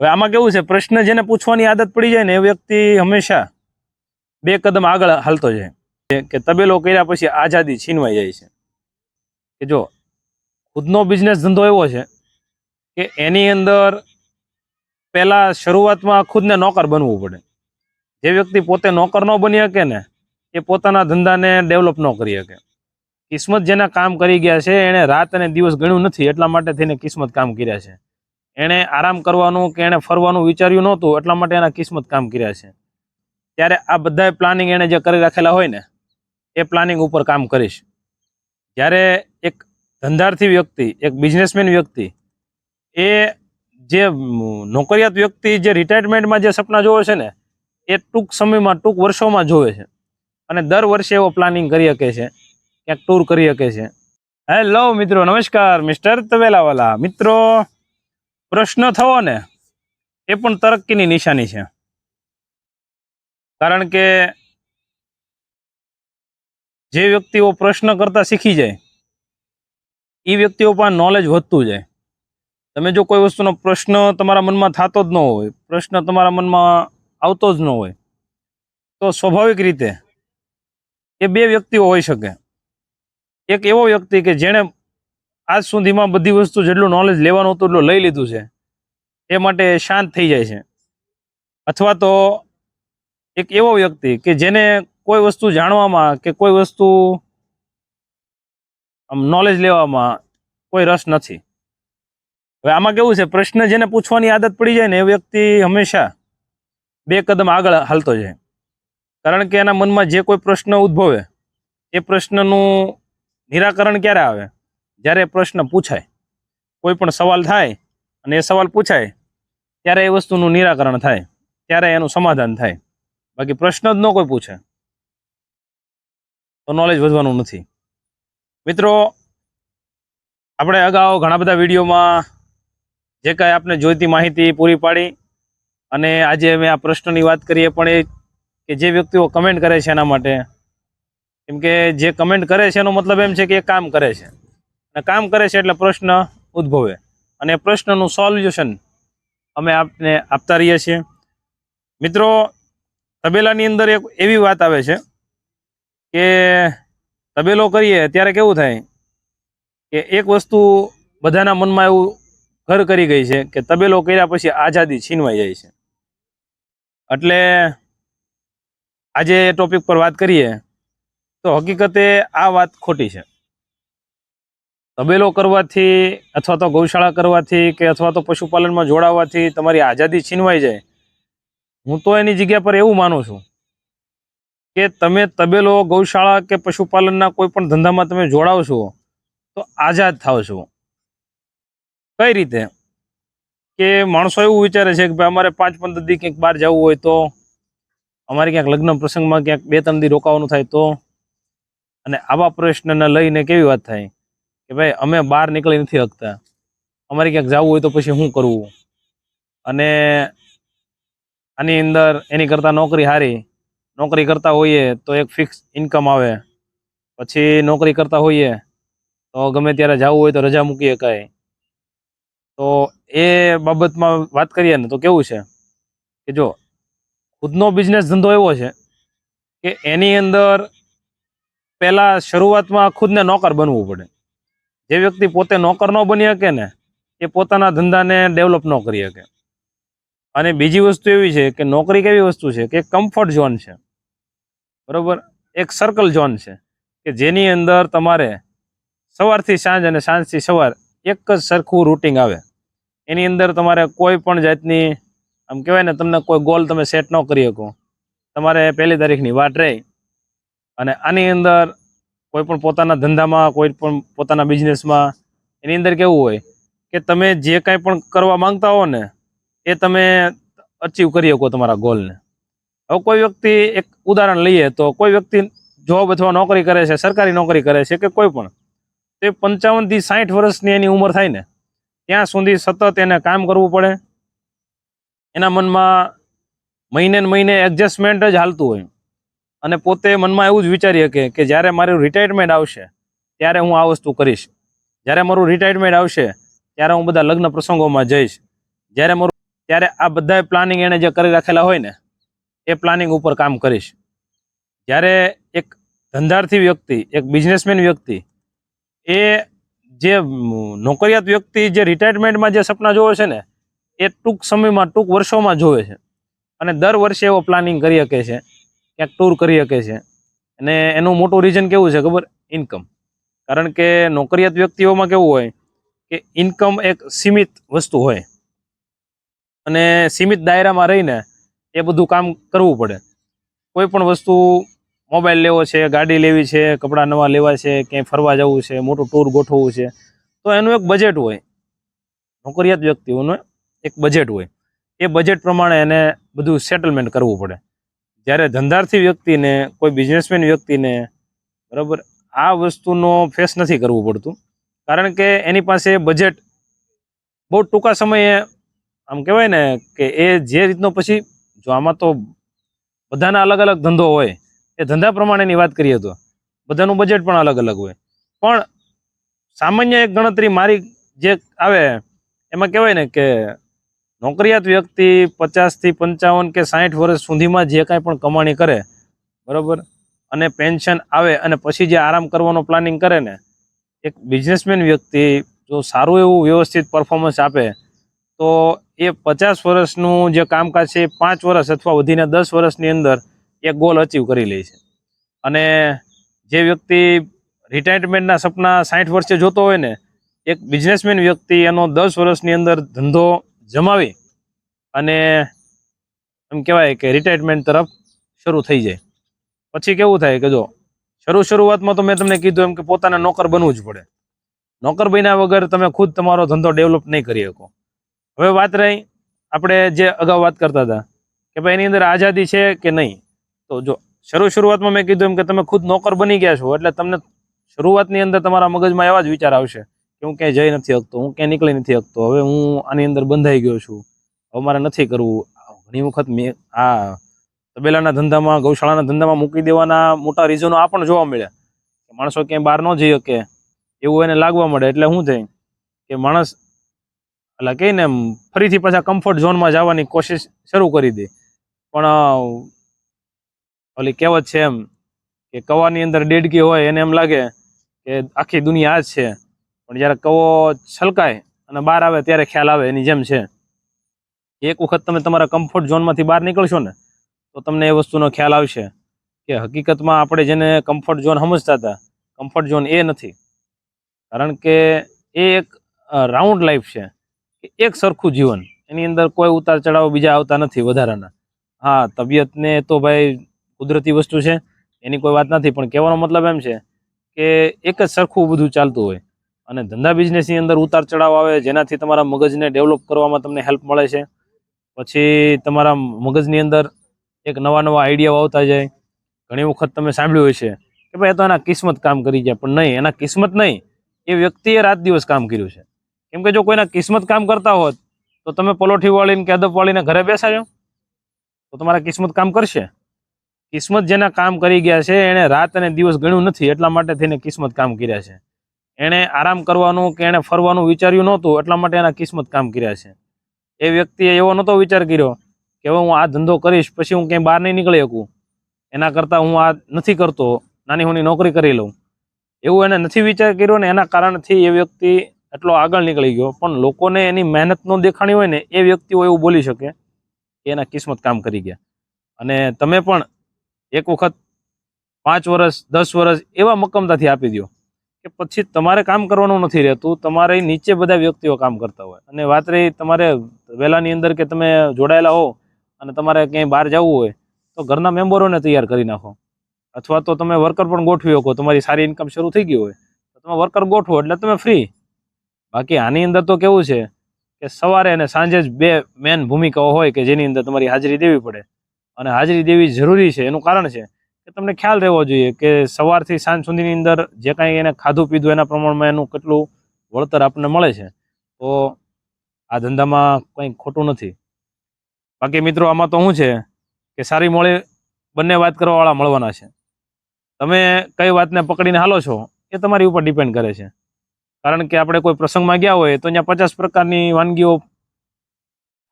હવે આમાં કેવું છે? પ્રશ્ન જેને પૂછવાની આદત પડી જાય ને એ વ્યક્તિ હંમેશા બે કદમ આગળ હાલતો જાય. કે તબેલો કર્યા પછી આઝાદી છીનવાઈ જાય છે. કે જો, ખુદનો બિઝનેસ ધંધો એવો છે કે એની અંદર પહેલાં શરૂઆતમાં ખુદને નોકર બનવું પડે. જે વ્યક્તિ પોતે નોકર ન બની શકે ને, એ પોતાના ધંધાને ડેવલપ ન કરી શકે. કિસ્મત જેના કામ કરી ગયા છે, એણે રાત અને દિવસ ગણ્યું નથી, એટલા માટે થઈને કિસ્મત કામ કર્યા છે. એણે આરામ કરવાનું કે એણે ફરવાનું વિચાર્યું નહોતું, એટલા માટે એના કિસ્મત કામ કર્યા છે. ત્યારે આ બધા પ્લાનિંગ એણે જે કરી રાખેલા હોય ને, એ પ્લાનિંગ ઉપર કામ કરીશ જ્યારે એક ધંધાર્થી વ્યક્તિ, એક બિઝનેસમેન વ્યક્તિ, એ જે નોકરિયાત વ્યક્તિ જે રિટાયરમેન્ટમાં જે સપના જોવે છે ને, એ ટૂંક સમયમાં, ટૂંક વર્ષોમાં જોવે છે. અને દર વર્ષે એવો પ્લાનિંગ કરી શકે છે, ક્યાંક ટૂર કરી શકે છે. હેલો મિત્રો, નમસ્કાર મિસ્ટર તવેલાવાલા. મિત્રો પ્રશ્ન થવો ને, એ પણ તરક્કીની નિશાની છે. કારણ કે જે વ્યક્તિઓ પ્રશ્ન કરતા શીખી જાય, એ વ્યક્તિઓ પણ નોલેજ વધતું જાય. તમે જો કોઈ વસ્તુનો પ્રશ્ન તમારા મનમાં થતો જ ન હોય, પ્રશ્ન તમારા મનમાં આવતો જ ન હોય, તો સ્વાભાવિક રીતે એ બે વ્યક્તિઓ હોઈ શકે. એક એવો વ્યક્તિ કે જેણે આજ સુધીમાં બધી વસ્તુ જેટલું નોલેજ લેવાનું હતું એટલું લઈ લીધું છે. એ માટે શાંત થઈ જાય છે. અથવા તો એક એવો વ્યક્તિ કે જેને કોઈ વસ્તુ જાણવામાં કે કોઈ વસ્તુ આમ નોલેજ લેવામાં કોઈ રસ નથી. હવે આમાં કેવું છે? પ્રશ્ન જેને પૂછવાની આદત પડી જાય ને એ વ્યક્તિ હંમેશા બે કદમ આગળ હાલતો જાય. કારણ કે એના મનમાં જે કોઈ પ્રશ્ન ઉદ્ભવે, એ પ્રશ્નનું નિરાકરણ ક્યારે આવે? જ્યારે પ્રશ્ન પૂછાય, કોઈ પણ સવાલ થાય અને એ સવાલ પૂછાય, ત્યારે એ વસ્તુનું નિરાકરણ થાય, ત્યારે એનું સમાધાન થાય. બાકી પ્રશ્ન જ ન કોઈ પૂછે. તો નોલેજ વધવાનું નથી. મિત્રો, આપણે અગાઉ ઘણા બધા વિડીયોમાં જે કાંઈ આપણે જોઈતી માહિતી પૂરી પાડી અને આજે અમે આ પ્રશ્નની વાત કરીએ, પણ એ કે જે વ્યક્તિઓ કમેન્ટ કરે છે એના માટે, કેમ કે જે કમેન્ટ કરે છે એનો મતલબ એમ છે કે એ કામ કરે છે. કામ કરે છે એટલે પ્રશ્ન ઉદ્ભવે. અને પ્રશ્નનું સોલ્યુશન અમે આપને આપતા રહીએ છીએ. મિત્રો, તબેલાની અંદર એક એવી વાત આવે છે કે તબેલો કરીએ ત્યારે કેવું થાય કે એક વસ્તુ બધાના મનમાં એવું ઘર કરી ગઈ છે કે તબેલો કર્યા પછી આઝાદી છીનવાઈ જાય છે. એટલે આજે એ ટોપિક પર વાત કરીએ તો હકીકતે આ વાત ખોટી છે. તબેલો કરવાથી અથવા તો ગૌશાળા કરવાથી કે અથવા તો પશુપાલનમાં જોડાવાથી તમારી આઝાદી છીનવાઈ જાય. હું તો એની જગ્યા પર એવું માનું છું કે તમે તબેલો, ગૌશાળા કે પશુપાલનના કોઈ પણ ધંધામાં તમે જોડાવશો તો આઝાદ થાવ છો કઈ રીતે? કે માણસો એવું વિચારે છે કે ભાઈ અમારે પાંચ પંદર દી ક્યાંક બહાર જવું હોય તો, અમારે ક્યાંક લગ્ન પ્રસંગમાં ક્યાંક બે ત્રણ દી રોકાવાનું થાય તો? અને આવા પ્રશ્નને લઈને કેવી વાત થાય? કે ભાઈ, અમે બહાર નીકળી નથી શકતા. અમારે ક્યાંક જવું હોય તો પછી શું કરવું? અને આની અંદર એની કરતાં નોકરી સારી. નોકરી કરતા હોઈએ તો એક ફિક્સ ઇન્કમ આવે. પછી નોકરી કરતા હોઈએ તો ગમે ત્યારે જવું હોય તો રજા મૂકી શકાય. તો એ બાબતમાં વાત કરીએ ને તો કેવું છે કે જો, ખુદનો બિઝનેસ ધંધો એવો છે કે એની અંદર પહેલાં શરૂઆતમાં ખુદને નોકર બનવું પડે. જે વ્યક્તિ પોતે નોકર ન બની શકે ને, એ પોતાના ધંધાને ડેવલપ ન કરી શકે. અને બીજી વસ્તુ એવી છે કે નોકરી કેવી વસ્તુ છે કે કમ્ફર્ટ ઝોન છે. બરોબર? એક સર્કલ ઝોન છે કે જેની અંદર તમારે સવારથી સાંજ અને સાંજથી સવાર એક જ સરખું રૂટિંગ આવે. એની અંદર તમારે કોઈ પણ જાતની, આમ કહેવાય ને, તમને કોઈ ગોલ તમે સેટ ન કરી શકો. તમારે પહેલી તારીખની વાટ રહી અને આની અંદર કોઈ પણ પોતાના ધંધામાં કોઈ પણ પોતાના બિઝનેસમાં એની અંદર કેવું હોય કે તમે જે કાંઈ પણ કરવા માંગતા હો ને, એ તમે અચીવ કરી શકો તમારા ગોલને હવે કોઈ વ્યક્તિ એક ઉદાહરણ લઈએ તો કોઈ વ્યક્તિ જોબ અથવા નોકરી કરે છે, સરકારી નોકરી કરે છે કે કોઈ પણ, તે પંચાવનથી સાઠ વર્ષની એની ઉંમર થાય ને, ત્યાં સુધી સતત એને કામ કરવું પડે. એના મનમાં મહિને મહિને એડજસ્ટમેન્ટ જ હાલતું હોય. અને પોતે મનમાં એવું જ વિચારી શકે કે જ્યારે મારું રિટાયરમેન્ટ આવશે, ત્યારે હું આ વસ્તુ કરીશ. જ્યારે મારું રિટાયરમેન્ટ આવશે, ત્યારે હું બધા લગ્ન પ્રસંગોમાં જઈશ. જ્યારે મારું, ત્યારે આ બધા પ્લાનિંગ એણે જે કરી રાખેલા હોય ને, એ પ્લાનિંગ ઉપર કામ કરીશ. જ્યારે એક ધંધાર્થી વ્યક્તિ, એક બિઝનેસમેન વ્યક્તિ, એ જે નોકરિયાત વ્યક્તિ જે રિટાયરમેન્ટમાં જે સપના જોવે છે ને, એ ટૂંક સમયમાં, ટૂંક વર્ષોમાં જોવે છે. અને દર વર્ષે એવો પ્લાનિંગ કરી શકે છે. ક્યાંક ટૂર કરી શકે છે. અને એનું મોટું રીઝન કેવું છે ખબર? ઇન્કમ કારણ કે નોકરિયાત વ્યક્તિઓમાં કેવું હોય કે ઇન્કમ એક સીમિત વસ્તુ હોય. અને સીમિત દાયરામાં રહીને એ બધું કામ કરવું પડે. કોઈ પણ વસ્તુ મોબાઈલ લેવો છે, ગાડી લેવી છે, કપડાં નવા લેવા છે, ક્યાંય ફરવા જવું છે, મોટું ટૂર ગોઠવવું છે, તો એનું એક બજેટ હોય. નોકરિયાત વ્યક્તિઓનું એક બજેટ હોય. એ બજેટ પ્રમાણે એને બધું સેટલમેન્ટ કરવું પડે. જ્યારે ધંધાર્થી વ્યક્તિને, કોઈ બિઝનેસમેન વ્યક્તિને, બરાબર, આ વસ્તુનો ફેસ નથી કરવું પડતું. કારણ કે એની પાસે બજેટ બહુ ટૂંકા સમયે, આમ કહેવાય ને કે એ જે રીતનો પછી, જો આમાં તો બધાના અલગ અલગ ધંધો હોય, એ ધંધા પ્રમાણેની વાત કરીએ તો, બધાનું બજેટ પણ અલગ અલગ હોય. પણ સામાન્ય એક ગણતરી મારી જે આવે, એમાં કહેવાય ને કે નોકરિયાત વ્યક્તિ પચાસથી પંચાવન કે સાઠ વર્ષ સુધીમાં જે કાંઈ પણ કમાણી કરે, બરાબર? અને પેન્શન આવે અને પછી જે આરામ કરવાનો પ્લાનિંગ કરે ને, એક બિઝનેસમેન વ્યક્તિ જો સારું એવું વ્યવસ્થિત પરફોર્મન્સ આપે, તો એ પચાસ વર્ષનું જે કામકાજ છે એ પાંચ વર્ષ અથવા વધીને દસ વર્ષની અંદર એ ગોલ અચીવ કરી લે છે. અને જે વ્યક્તિ રિટાયરમેન્ટના સપના સાઠ વર્ષે જોતો હોય ને, એક બિઝનેસમેન વ્યક્તિ એનો દસ વર્ષની અંદર ધંધો જમાવી અને એમ કહેવાય કે રિટાયરમેન્ટ તરફ શરૂ થઈ જાય. પછી કેવું થાય કે જો શરૂ શરૂઆતમાં તો મેં તમને કીધું એમ કે પોતાને નોકર બનવું જ પડે. નોકર બન્યા વગર તમે ખુદ તમારો ધંધો ડેવલપ નહીં કરી શકો. હવે વાત રહી આપણે જે અગાઉ વાત કરતા હતા કે ભાઈ એની અંદર આઝાદી છે કે નહીં? તો જો શરૂ શરૂઆતમાં મેં કીધું એમ કે તમે ખુદ નોકર બની ગયા છો એટલે તમને શરૂઆતની અંદર તમારા મગજમાં એવા જ વિચાર આવશે હું ક્યાંય જઈ નથી શકતો, હું ક્યાંય નીકળી નથી શકતો. હવે હું આની અંદર બંધાઈ ગયો છું. હવે મારે નથી કરવું. ઘણી વખત મેં આ તબેલાના ધંધામાં, ગૌશાળાના ધંધામાં મૂકી દેવાના મોટા રીઝનો આ પણ જોવા મળ્યા. કે માણસો ક્યાંય બહાર ન જઈ શકે. એવું એને લાગવા મળે. એટલે શું થાય કે માણસ એટલે કહે ને ફરીથી પાછા કમ્ફર્ટ ઝોનમાં જવાની કોશિશ શરૂ કરી દે. પણ ઓલી કહેવત છે એમ કે કવાની અંદર ડેડકી હોય એને એમ લાગે કે આખી દુનિયા આ જ છે. પણ જ્યારે કવો છલકાય અને બહાર આવે ત્યારે ખ્યાલ આવે, એની જેમ છે. એક વખત તમે તમારા કમ્ફર્ટ ઝોનમાંથી બહાર નીકળશો ને, તો તમને એ વસ્તુનો ખ્યાલ આવશે કે હકીકતમાં આપણે જેને કમ્ફર્ટ ઝોન સમજતા હતા કમ્ફર્ટ ઝોન એ નથી. કારણ કે એ એક રાઉન્ડ લાઈફ છે. કે એક સરખું જીવન. એની અંદર કોઈ ઉતાર ચઢાવ બીજા આવતા નથી વધારાના. હા, તબિયતને તો ભાઈ કુદરતી વસ્તુ છે, એની કોઈ વાત નથી. પણ કહેવાનો મતલબ એમ છે કે એક જ સરખું બધું ચાલતું હોય. અને ધંધા બિઝનેસની અંદર ઉતાર ચડાવ આવે, જેનાથી તમારા મગજને ડેવલપ કરવામાં તમને હેલ્પ મળે છે. પછી તમારા મગજની અંદર એક નવા નવા આઈડિયાઓ આવતા જાય. ઘણી વખત તમે સાંભળ્યું હોય છે કે ભાઈ એ તો એના કિસ્મત કામ કરી જાય પણ નહીં, એના કિસ્મત નહીં. એ વ્યક્તિએ રાત દિવસ કામ કર્યું છે. કેમ કે જો કોઈના કિસ્મત કામ કરતા હોત, તો તમે પલોઠી વાળીને કે અદબ વાળીને ઘરે બેસાડ્યો તો તમારા કિસ્મત કામ કરશે. કિસ્મત જેના કામ કરી ગયા છે એણે રાત અને દિવસ ગણ્યું નથી, એટલા માટે થઈને કિસ્મત કામ કર્યા છે. એણે આરામ કરવાનું કે એણે ફરવાનું વિચાર્યું નહોતું, એટલા માટે એના કિસ્મત કામ કર્યા છે. એ વ્યક્તિએ એવો નહોતો વિચાર કર્યો કે હવે હું આ ધંધો કરીશ, પછી હું ક્યાંય બહાર નહીં નીકળી શકું. એના કરતાં હું આ નથી કરતો, નાની હોની નોકરી કરી લઉં. એવું એને નથી વિચાર કર્યો ને એના કારણથી એ વ્યક્તિ એટલો આગળ નીકળી ગયો. પણ લોકોને એની મહેનત ન દેખાણી હોય ને એ વ્યક્તિઓ એવું બોલી શકે કે એના કિસ્મત કામ કરી ગયા. અને તમે પણ એક વખત પાંચ વર્ષ દસ વર્ષ એવા મક્કમતાથી આપી દો કે પછી તમારે કામ કરવાનું નથી રહેતું, તમારે નીચે બધા વ્યક્તિઓ કામ કરતા હોય. અને વાત રહી તમારે વહેલાની અંદર કે તમે જોડાયેલા હો અને તમારે ક્યાંય બહાર જવું હોય, તો ઘરના મેમ્બરોને તૈયાર કરી નાખો. અથવા તો તમે વર્કર પણ ગોઠવી શકો, તમારી સારી ઇન્કમ શરૂ થઈ ગઈ હોય, તો તમે વર્કર ગોઠવો એટલે તમે ફ્રી બાકી આની અંદર તો કેવું છે કે સવારે અને સાંજે જ બે મેન ભૂમિકાઓ હોય કે જેની અંદર તમારી હાજરી દેવી પડે. અને હાજરી દેવી જરૂરી છે, એનું કારણ છે કે તમને ખ્યાલ રહેવો જોઈએ કે સવારથી સાંજ સુધીની અંદર જે કાંઈ એને ખાધું પીધું એના પ્રમાણમાં એનું કેટલું વળતર આપણને મળે છે, તો આ ધંધામાં કંઈ ખોટું નથી. બાકી મિત્રો, આમાં તો શું છે કે સારી મોળી બંને વાત કરવાવાળા મળવાના છે. તમે કઈ વાતને પકડીને હાલો છો એ તમારી ઉપર ડિપેન્ડ કરે છે. કારણ કે આપણે કોઈ પ્રસંગમાં ગયા હોય તો અહીંયા પચાસ પ્રકારની વાનગીઓ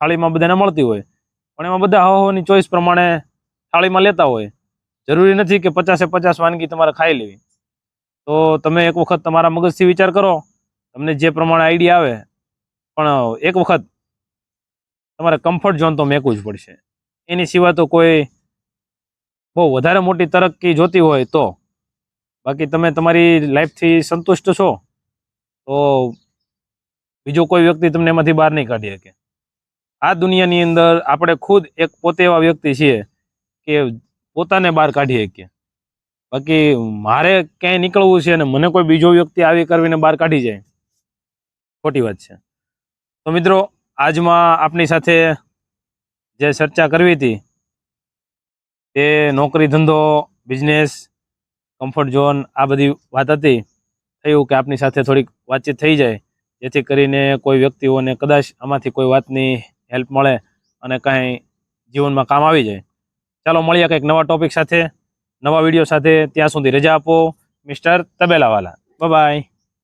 થાળીમાં બધાને મળતી હોય. પણ એમાં બધા હવાની ચોઈસ પ્રમાણે થાળીમાં લેતા હોય. જરૂરી નથી કે પચાસે પચાસ વાનગી તમારે ખાઈ લેવી. તો તમે એક વખત તમારા મગજથી વિચાર કરો, તમને જે પ્રમાણે આઈડિયા આવે, પણ એક વખત તમારે કમ્ફર્ટ ઝોન તો મેકવું જ પડશે. એની સિવાય તો કોઈ બહુ વધારે મોટી તરક્કી જોતી હોય તો. બાકી તમે તમારી લાઈફથી સંતુષ્ટ છો, તો બીજો કોઈ વ્યક્તિ તમને એમાંથી બહાર નહીં કાઢી શકે. આ દુનિયાની અંદર આપણે ખુદ એક પોતે એવા વ્યક્તિ છીએ કે પોતાને બહાર કાઢી શકીએ. બાકી મારે ક્યાંય નીકળવું છે અને મને કોઈ બીજો વ્યક્તિ આવી કરીને બહાર કાઢી જાય, ખોટી વાત છે. તો મિત્રો, આજમાં આપની સાથે જે ચર્ચા કરવી હતી, તે નોકરી ધંધો બિઝનેસ કમ્ફર્ટ ઝોન આ બધી વાત હતી. થયું કે આપની સાથે થોડીક વાતચીત થઈ જાય, જેથી કરીને કોઈ વ્યક્તિઓને કદાચ આમાંથી કોઈ વાતની હેલ્પ મળે અને કાંઈ જીવનમાં કામ આવી જાય. ચાલો મળીએ કંઈક નવા ટોપિક સાથે, નવા વીડિયો સાથે. ત્યાં સુધી રજા આપો મિસ્ટર તબેલાવાલા. બાય